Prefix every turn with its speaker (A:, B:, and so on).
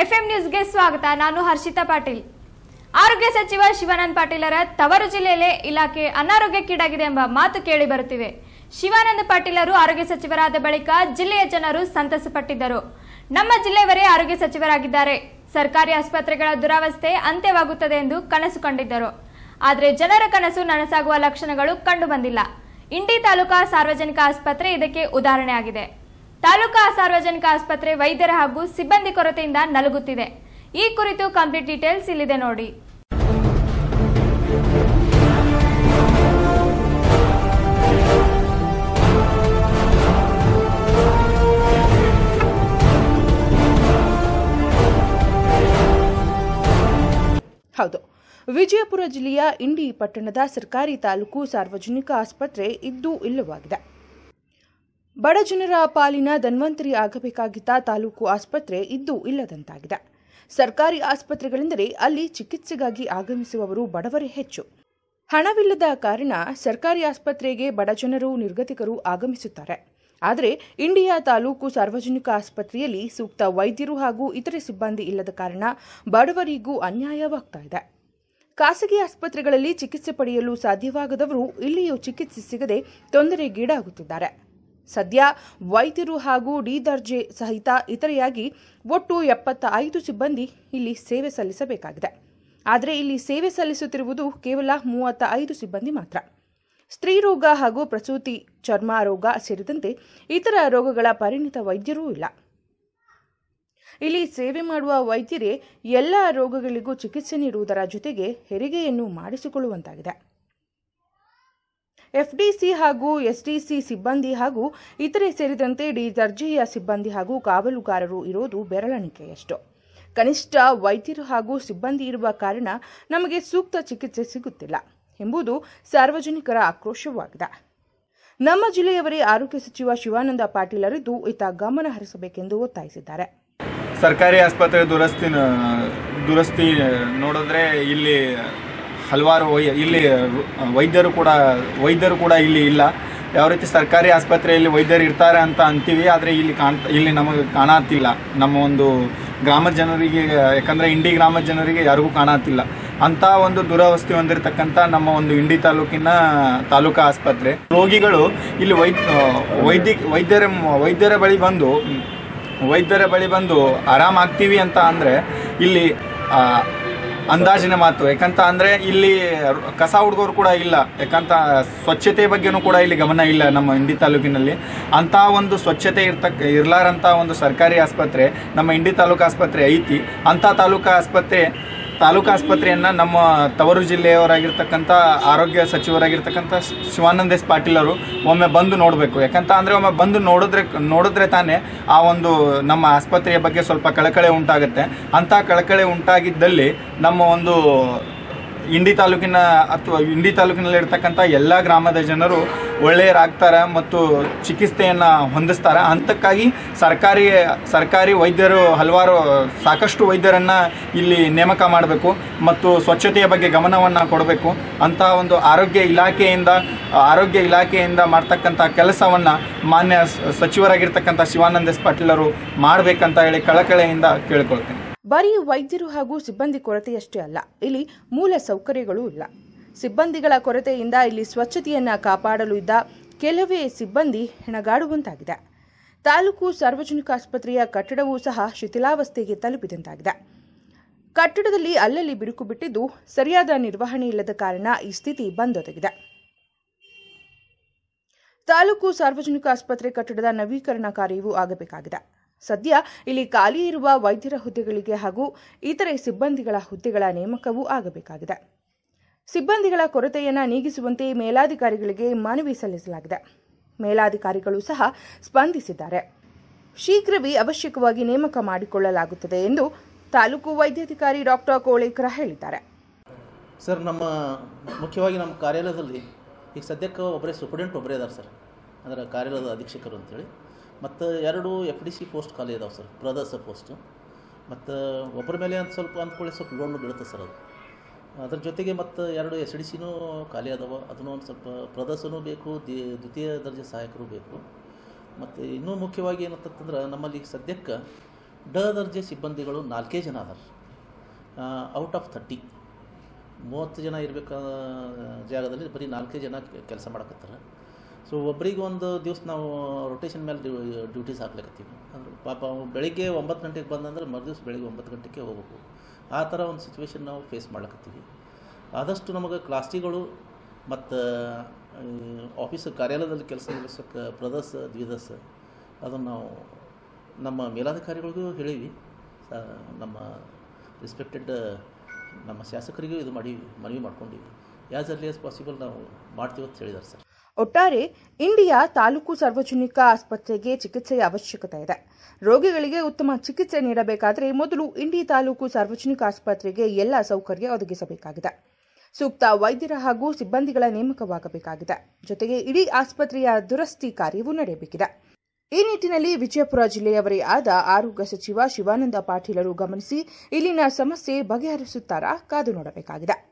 A: FM ನ್ಯೂಸ್ಗೆ ಸ್ವಾಗತ. ನಾನು ಹರ್ಷಿತಾ ಪಾಟೀಲ್. ಆರೋಗ್ಯ ಸಚಿವ ಶಿವಾನಂದ ಪಾಟೀಲರ ತವರು ಜಿಲ್ಲೆಯಲ್ಲೇ ಇಲಾಖೆ ಅನಾರೋಗ್ಯಕ್ಕೀಡಾಗಿದೆ ಎಂಬ ಮಾತು ಕೇಳಿ ಬರುತ್ತಿವೆ. ಶಿವಾನಂದ ಪಾಟೀಲರು ಆರೋಗ್ಯ ಸಚಿವರಾದ ಬಳಿಕ ಜಿಲ್ಲೆಯ ಜನರು ಸಂತಸಪಟ್ಟಿದ್ದರು. ನಮ್ಮ ಜಿಲ್ಲೆಯವರೇ ಆರೋಗ್ಯ ಸಚಿವರಾಗಿದ್ದಾರೆ. ಸರ್ಕಾರಿ ಆಸ್ಪತ್ರೆಗಳ ದುರಾವಸ್ಥೆ ಅಂತ್ಯವಾಗುತ್ತದೆ ಎಂದು ಕನಸು ಕಂಡಿದ್ದರು. ಆದರೆ ಜನರ ಕನಸು ನನಸಾಗುವ ಲಕ್ಷಣಗಳು ಕಂಡುಬಂದಿಲ್ಲ. ಇಂಡಿ ತಾಲೂಕಾ ಸಾರ್ವಜನಿಕ ಆಸ್ಪತ್ರೆ ಇದಕ್ಕೆ ಉದಾಹರಣೆಯಾಗಿದೆ. ತಾಲೂಕಾ ಸಾರ್ವಜನಿಕ ಆಸ್ಪತ್ರೆ ವೈದ್ಯರ ಹಾಗೂ ಸಿಬ್ಬಂದಿ ಕೊರತೆಯಿಂದ ನಲುಗುತ್ತಿದೆ. ಈ ಕುರಿತು ಕಂಪ್ಲೀಟ್ ಡೀಟೇಲ್ಸ್ ಇಲ್ಲಿದೆ ನೋಡಿ.
B: ಹೌದು. ವಿಜಯಪುರ ಜಿಲ್ಲೆಯ ಇಂಡಿ ಪಟ್ಟಣದ ಸರ್ಕಾರಿ ತಾಲೂಕು ಸಾರ್ವಜನಿಕ ಆಸ್ಪತ್ರೆ ಇದ್ದು ಇಲ್ಲವಾಗಿದೆ. ಬಡ ಜನರ ಪಾಲಿನ ಧನ್ವಂತರಿ ಆಗಬೇಕಾಗಿದ್ದ ತಾಲೂಕು ಆಸ್ಪತ್ರೆ ಇದ್ದು ಇಲ್ಲದಂತಾಗಿದೆ. ಸರ್ಕಾರಿ ಆಸ್ಪತ್ರೆಗಳೆಂದರೆ ಅಲ್ಲಿ ಚಿಕಿತ್ಸೆಗಾಗಿ ಆಗಮಿಸುವವರು ಬಡವರೇ ಹೆಚ್ಚು. ಹಣವಿಲ್ಲದ ಕಾರಣ ಸರ್ಕಾರಿ ಆಸ್ಪತ್ರೆಗೆ ಬಡ ಜನರು, ನಿರ್ಗತಿಕರು ಆಗಮಿಸುತ್ತಾರೆ. ಆದರೆ ಇಂಡಿಯಾ ತಾಲೂಕು ಸಾರ್ವಜನಿಕ ಆಸ್ಪತ್ರೆಯಲ್ಲಿ ಸೂಕ್ತ ವೈದ್ಯರು ಹಾಗೂ ಇತರೆ ಸಿಬ್ಬಂದಿ ಇಲ್ಲದ ಕಾರಣ ಬಡವರಿಗೂ ಅನ್ಯಾಯವಾಗ್ತಾ ಇದೆ. ಖಾಸಗಿ ಆಸ್ಪತ್ರೆಗಳಲ್ಲಿ ಚಿಕಿತ್ಸೆ ಪಡೆಯಲು ಸಾಧ್ಯವಾಗದವರು ಇಲ್ಲಿಯೂ ಚಿಕಿತ್ಸೆ ಸಿಗದೆ ತೊಂದರೆಗೀಡಾಗುತ್ತಿದ್ದಾರೆ. ಸದ್ಯ ವೈದ್ಯರು ಹಾಗೂ ಡಿ ದರ್ಜೆ ಸಹಿತ ಇತರೆಯಾಗಿ ಒಟ್ಟು ಎಪ್ಪತ್ತ ಐದು ಸಿಬ್ಬಂದಿ ಇಲ್ಲಿ ಸೇವೆ ಸಲ್ಲಿಸಬೇಕಾಗಿದೆ. ಆದರೆ ಇಲ್ಲಿ ಸೇವೆ ಸಲ್ಲಿಸುತ್ತಿರುವುದು ಕೇವಲ ಮೂವತ್ತ ಐದು ಸಿಬ್ಬಂದಿ ಮಾತ್ರ. ಸ್ತ್ರೀ ರೋಗ ಹಾಗೂ ಪ್ರಸೂತಿ ಚರ್ಮ ರೋಗ ಸೇರಿದಂತೆ ಇತರ ರೋಗಗಳ ಪರಿಣಿತ ವೈದ್ಯರೂ ಇಲ್ಲ. ಇಲ್ಲಿ ಸೇವೆ ಮಾಡುವ ವೈದ್ಯರೇ ಎಲ್ಲ ರೋಗಗಳಿಗೂ ಚಿಕಿತ್ಸೆ ನೀಡುವುದರ ಜೊತೆಗೆ ಹೆರಿಗೆಯನ್ನು ಮಾಡಿಸಿಕೊಳ್ಳುವಂತಾಗಿದೆ. ಎಫ್ಡಿಸಿ ಹಾಗೂ ಎಸ್ಡಿಸಿ ಸಿಬ್ಬಂದಿ ಹಾಗೂ ಇತರೆ ಸೇರಿದಂತೆ ಡಿ ದರ್ಜೆಯ ಸಿಬ್ಬಂದಿ ಹಾಗೂ ಕಾವಲುಗಾರರು ಇರೋದು ಬೆರಳೆಣಿಕೆಯಷ್ಟು. ಕನಿಷ್ಠ ವೈದ್ಯರು ಹಾಗೂ ಸಿಬ್ಬಂದಿ ಇರುವ ಕಾರಣ ನಮಗೆ ಸೂಕ್ತ ಚಿಕಿತ್ಸೆ ಸಿಗುತ್ತಿಲ್ಲ ಎಂಬುದು ಸಾರ್ವಜನಿಕರ ಆಕ್ರೋಶವಾಗಿದೆ. ನಮ್ಮ ಜಿಲ್ಲೆಯವರೇ ಆರೋಗ್ಯ ಸಚಿವ ಶಿವಾನಂದ ಪಾಟೀಲ್ ಅರಿದು ಇತ್ತ ಗಮನ ಹರಿಸಬೇಕೆಂದು ಒತ್ತಾಯಿಸಿದ್ದಾರೆ.
C: ಸರ್ಕಾರಿ ಆಸ್ಪತ್ರೆ ದುರಸ್ತಿ ದುರಸ್ತಿ ನೋಡಿದ್ರೆ ಇಲ್ಲಿ ಹಲವಾರು ಇಲ್ಲಿ ವೈದ್ಯರು ಕೂಡ ವೈದ್ಯರು ಕೂಡ ಇಲ್ಲಿ ಇಲ್ಲ. ಯಾವ ರೀತಿ ಸರ್ಕಾರಿ ಆಸ್ಪತ್ರೆಯಲ್ಲಿ ವೈದ್ಯರು ಇರ್ತಾರೆ ಅಂತ ಅಂತೀವಿ, ಆದರೆ ಇಲ್ಲಿ ಕಾಣ್ತಾ ಇಲ್ಲಿ ನಮಗೆ ಕಾಣತ್ತಿಲ್ಲ ನಮ್ಮ ಒಂದು ಗ್ರಾಮದ ಜನರಿಗೆ, ಯಾಕಂದರೆ ಇಂಡಿ ಗ್ರಾಮದ ಜನರಿಗೆ ಯಾರಿಗೂ ಕಾಣತ್ತಿಲ್ಲ ಅಂತ ಒಂದು ದುರವಸ್ಥೆ ಹೊಂದಿರತಕ್ಕಂಥ ನಮ್ಮ ಒಂದು ಇಂಡಿ ತಾಲೂಕಿನ ತಾಲೂಕಾ ಆಸ್ಪತ್ರೆ. ರೋಗಿಗಳು ಇಲ್ಲಿ ವೈದ್ಯ ವೈದ್ಯ, ವೈದ್ಯರ ವೈದ್ಯರ ಬಳಿ ಬಂದು, ವೈದ್ಯರ ಬಳಿ ಬಂದು ಆರಾಮಾಗ್ತೀವಿ ಅಂತ ಅಂದರೆ ಇಲ್ಲಿ ಅಂದಾಜಿನ ಮಾತು. ಯಾಕಂತ ಅಂದ್ರೆ ಇಲ್ಲಿ ಕಸ ಹುಡುಗರು ಕೂಡ ಇಲ್ಲ. ಯಾಕಂತ ಸ್ವಚ್ಛತೆ ಬಗ್ಗೆನೂ ಕೂಡ ಇಲ್ಲಿ ಗಮನ ಇಲ್ಲ ನಮ್ಮ ಇಂಡಿ ತಾಲೂಕಿನಲ್ಲಿ. ಅಂತ ಒಂದು ಸ್ವಚ್ಛತೆ ಇರ್ತಕ್ಕ ಇರ್ಲಾರಂತ ಒಂದು ಸರ್ಕಾರಿ ಆಸ್ಪತ್ರೆ ನಮ್ಮ ಇಂಡಿ ತಾಲೂಕು ಆಸ್ಪತ್ರೆ ಐತಿ. ಅಂತ ತಾಲೂಕು ಆಸ್ಪತ್ರೆ ತಾಲೂಕು ಆಸ್ಪತ್ರೆಯನ್ನು ನಮ್ಮ ತವರು ಜಿಲ್ಲೆಯವರಾಗಿರ್ತಕ್ಕಂಥ ಆರೋಗ್ಯ ಸಚಿವರಾಗಿರ್ತಕ್ಕಂಥ ಶಿವಾನಂದ ಎಸ್ ಪಾಟೀಲ್ ಅವರು ಒಮ್ಮೆ ಬಂದು ನೋಡಬೇಕು. ಯಾಕಂತ ಅಂದರೆ ಒಮ್ಮೆ ಬಂದು ನೋಡಿದ್ರೆ ನೋಡಿದ್ರೆ ತಾನೇ ಆ ಒಂದು ನಮ್ಮ ಆಸ್ಪತ್ರೆಯ ಬಗ್ಗೆ ಸ್ವಲ್ಪ ಕಳಕಳೆ ಉಂಟಾಗುತ್ತೆ. ಅಂಥ ಕಳಕಳೆ ಉಂಟಾಗಿದ್ದಲ್ಲಿ ನಮ್ಮ ಒಂದು ಇಂಡಿ ತಾಲೂಕಿನ ಅಥವಾ ಇಂಡಿ ತಾಲೂಕಿನಲ್ಲಿ ಇರ್ತಕ್ಕಂಥ ಎಲ್ಲ ಗ್ರಾಮದ ಜನರು ಒಳ್ಳೆಯರಾಗ್ತಾರೆ ಮತ್ತು ಚಿಕಿತ್ಸೆಯನ್ನು ಹೊಂದಿಸ್ತಾರೆ. ಅಂತಕ್ಕಾಗಿ ಸರ್ಕಾರಿ ಸರ್ಕಾರಿ ವೈದ್ಯರು ಹಲವಾರು, ಸಾಕಷ್ಟು ವೈದ್ಯರನ್ನು ಇಲ್ಲಿ ನೇಮಕ ಮಾಡಬೇಕು ಮತ್ತು ಸ್ವಚ್ಛತೆಯ ಬಗ್ಗೆ ಗಮನವನ್ನು ಕೊಡಬೇಕು. ಅಂತಹ ಒಂದು ಆರೋಗ್ಯ ಇಲಾಖೆಯಿಂದ ಆರೋಗ್ಯ ಇಲಾಖೆಯಿಂದ ಮಾಡ್ತಕ್ಕಂಥ ಕೆಲಸವನ್ನು ಮಾನ್ಯ ಸಚಿವರಾಗಿರ್ತಕ್ಕಂಥ ಶಿವಾನಂದ ಎಸ್ ಪಾಟೀಲರು ಮಾಡಬೇಕಂತ ಹೇಳಿ ಕಳಕಳೆಯಿಂದ ಕೇಳ್ಕೊಳ್ತೇನೆ.
B: ಬರೀ ವೈದ್ಯರು ಹಾಗೂ ಸಿಬ್ಬಂದಿ ಕೊರತೆಯಷ್ಟೇ ಅಲ್ಲ, ಇಲ್ಲಿ ಮೂಲ ಸೌಕರ್ಯಗಳೂ ಇಲ್ಲ. ಸಿಬ್ಬಂದಿಗಳ ಕೊರತೆಯಿಂದ ಇಲ್ಲಿ ಸ್ವಚ್ಛತೆಯನ್ನು ಕಾಪಾಡಲು ಇದ್ದ ಕೆಲವೇ ಸಿಬ್ಬಂದಿ ಹೆಣಗಾಡುವಂತಾಗಿದೆ. ತಾಲೂಕು ಸಾರ್ವಜನಿಕ ಆಸ್ಪತ್ರೆಯ ಕಟ್ಟಡವೂ ಸಹ ಶಿಥಿಲಾವಸ್ಥೆಗೆ ತಲುಪಿದಂತಾಗಿದೆ. ಕಟ್ಟಡದಲ್ಲಿ ಅಲ್ಲಲ್ಲಿ ಬಿರುಕು ಬಿಟ್ಟಿದ್ದು ಸರಿಯಾದ ನಿರ್ವಹಣೆ ಇಲ್ಲದ ಕಾರಣ ಈ ಸ್ಥಿತಿ ಬಂದೊದಗಿದೆ. ತಾಲೂಕು ಸಾರ್ವಜನಿಕ ಆಸ್ಪತ್ರೆ ಕಟ್ಟಡದ ನವೀಕರಣ ಕಾರ್ಯವೂ ಆಗಬೇಕಾಗಿದೆ. ಸದ್ಯ ಇಲ್ಲಿ ಖಾಲಿ ಇರುವ ವೈದ್ಯರ ಹುದ್ದೆಗಳಿಗೆ ಹಾಗೂ ಇತರೆ ಸಿಬ್ಬಂದಿಗಳ ಹುದ್ದೆಗಳ ನೇಮಕವೂ ಆಗಬೇಕಾಗಿದೆ. ಸಿಬ್ಬಂದಿಗಳ ಕೊರತೆಯನ್ನು ನೀಗಿಸುವಂತೆ ಮೇಲಾಧಿಕಾರಿಗಳಿಗೆ ಮನವಿ ಸಲ್ಲಿಸಲಾಗಿದೆ. ಮೇಲಾಧಿಕಾರಿಗಳು ಸಹ ಸ್ಪಂದಿಸಿದ್ದಾರೆ. ಶೀಘ್ರವೇ ಅವಶ್ಯಕವಾಗಿ ನೇಮಕ ಮಾಡಿಕೊಳ್ಳಲಾಗುತ್ತದೆ ಎಂದು ತಾಲೂಕು ವೈದ್ಯಾಧಿಕಾರಿ ಡಾಕ್ಟರ್ ಕೋಳೇಕರ ಹೇಳಿದ್ದಾರೆ.
D: ಸರ್, ನಮ್ಮ ಮುಖ್ಯವಾಗಿ ನಮ್ಮ ಕಾರ್ಯಾಲಯದಲ್ಲಿ ಈಗ ಸದ್ಯಕ್ಕೆ ಒಬ್ಬರೇ ಸೂಪರ್ಡೆಂಟ್ ಒಬ್ಬರೇ ಇದ್ದಾರೆ ಸರ್. ಅಂದರೆ ಕಾರ್ಯಾಲಯದ ಅಧೀಕ್ಷಕರು ಅಂತೇಳಿ. ಮತ್ತು ಎರಡು ಎಫ್ ಡಿ ಸಿ ಪೋಸ್ಟ್ ಖಾಲಿ ಇದಾವೆ ಸರ್ ಪ್ರದರ್ಶ ಪೋಸ್ಟು ಮತ್ತು ಒಬ್ಬರ ಮೇಲೆ ಅಂತ ಸ್ವಲ್ಪ ಅಂದ್ಕೊಳ್ಳಿ ಸ್ವಲ್ಪ ಲೋನ್ ಬೀಳುತ್ತೆ ಸರ್ ಅದು. ಅದ್ರ ಜೊತೆಗೆ ಮತ್ತು ಎರಡು ಎಸ್ ಡಿ ಸಿನೂ ಖಾಲಿ ಅದಾವೆ, ಅದನ್ನು ಒಂದು ಸ್ವಲ್ಪ ಪ್ರದರ್ಶನೂ ಬೇಕು ದಿ ದ್ವಿತೀಯ ದರ್ಜೆ ಸಹಾಯಕರು ಬೇಕು. ಮತ್ತು ಇನ್ನೂ ಮುಖ್ಯವಾಗಿ ಏನಂತಂದ್ರೆ ನಮ್ಮಲ್ಲಿ ಈಗ ಸದ್ಯಕ್ಕೆ ಡ ದರ್ಜೆ ಸಿಬ್ಬಂದಿಗಳು ನಾಲ್ಕೇ ಜನ ಅದಾರ. ಔಟ್ ಆಫ್ ಥರ್ಟಿ ಮೂವತ್ತು ಜನ ಇರಬೇಕಾದ ಜಾಗದಲ್ಲಿ ಬರೀ ನಾಲ್ಕೇ ಜನ ಕೆಲಸ ಮಾಡಕತ್ತಾರ. ಸೊ ಒಬ್ಬರಿಗೆ ಒಂದು ದಿವಸ ನಾವು ರೊಟೇಷನ್ ಮೇಲೆ ಡ್ಯೂ ಡ್ಯೂಟೀಸ್ ಹಾಕ್ಲಿಕ್ಕತ್ತೀವಿ ಅಂದ್ರೆ ಪಾಪ ಅವ್ನು ಬೆಳಿಗ್ಗೆ ಒಂಬತ್ತು ಗಂಟೆಗೆ ಬಂದಂದ್ರೆ ಮರುದಿವ್ಸ ಬೆಳಿಗ್ಗೆ ಒಂಬತ್ತು ಗಂಟೆಗೆ ಹೋಗ್ಬೇಕು. ಆ ಥರ ಒಂದು ಸಿಚುವೇಶನ್ ನಾವು ಫೇಸ್ ಮಾಡ್ಲಕತ್ತೀವಿ. ಆದಷ್ಟು ನಮಗೆ ಕ್ಲಾಸ್ಟಿಗಳು ಮತ್ತು ಆಫೀಸ್ ಕಾರ್ಯಾಲಯದಲ್ಲಿ ಕೆಲಸ ನಿರ್ವಹಿಸೋಕ್ಕೆ ಬ್ರದರ್ಸ್ ದ್ವಿದಸ ಅದನ್ನು ನಾವು ನಮ್ಮ ಮೇಲಾಧಿಕಾರಿಗಳಿಗೂ ಹೇಳೀವಿ. ನಮ್ಮ ರೆಸ್ಪೆಕ್ಟೆಡ್ ನಮ್ಮ ಶಾಸಕರಿಗೂ ಇದು ಮಾಡಿ, ಮನವಿ ಮಾಡ್ಕೊಂಡಿವಿ. ಆ್ಯಸ್ ಅರ್ಲಿ ಆಸ್ ಪಾಸಿಬಲ್ ನಾವು ಮಾಡ್ತೀವಿ ಅಂತ ಹೇಳಿದ್ದಾರೆ ಸರ್.
B: ಒಟ್ಟಾರೆ ಇಂಡಿಯಾ ತಾಲೂಕು ಸಾರ್ವಜನಿಕ ಆಸ್ಪತ್ರೆಗೆ ಚಿಕಿತ್ಸೆಯ ಅವಶ್ಯಕತೆ ಇದೆ. ರೋಗಿಗಳಿಗೆ ಉತ್ತಮ ಚಿಕಿತ್ಸೆ ನೀಡಬೇಕಾದರೆ ಮೊದಲು ಇಂಡಿ ತಾಲೂಕು ಸಾರ್ವಜನಿಕ ಆಸ್ಪತ್ರೆಗೆ ಎಲ್ಲ ಸೌಕರ್ಯ ಒದಗಿಸಬೇಕಾಗಿದೆ. ಸೂಕ್ತ ವೈದ್ಯರ ಹಾಗೂ ಸಿಬ್ಬಂದಿಗಳ ನೇಮಕವಾಗಬೇಕಾಗಿದೆ. ಜೊತೆಗೆ ಇಡೀ ಆಸ್ಪತ್ರೆಯ ದುರಸ್ತಿ ಕಾರ್ಯವೂ ನಡೆಯಬೇಕಿದೆ. ಈ ನಿಟ್ಟಿನಲ್ಲಿ ವಿಜಯಪುರ ಜಿಲ್ಲೆಯವರೇ ಆದ ಆರೋಗ್ಯ ಸಚಿವ ಶಿವಾನಂದ ಪಾಟೀಲರು ಗಮನಿಸಿ ಇಲ್ಲಿನ ಸಮಸ್ಯೆ ಬಗೆಹರಿಸುತ್ತಾರಾ ಕಾದು ನೋಡಬೇಕಾಗಿದೆ.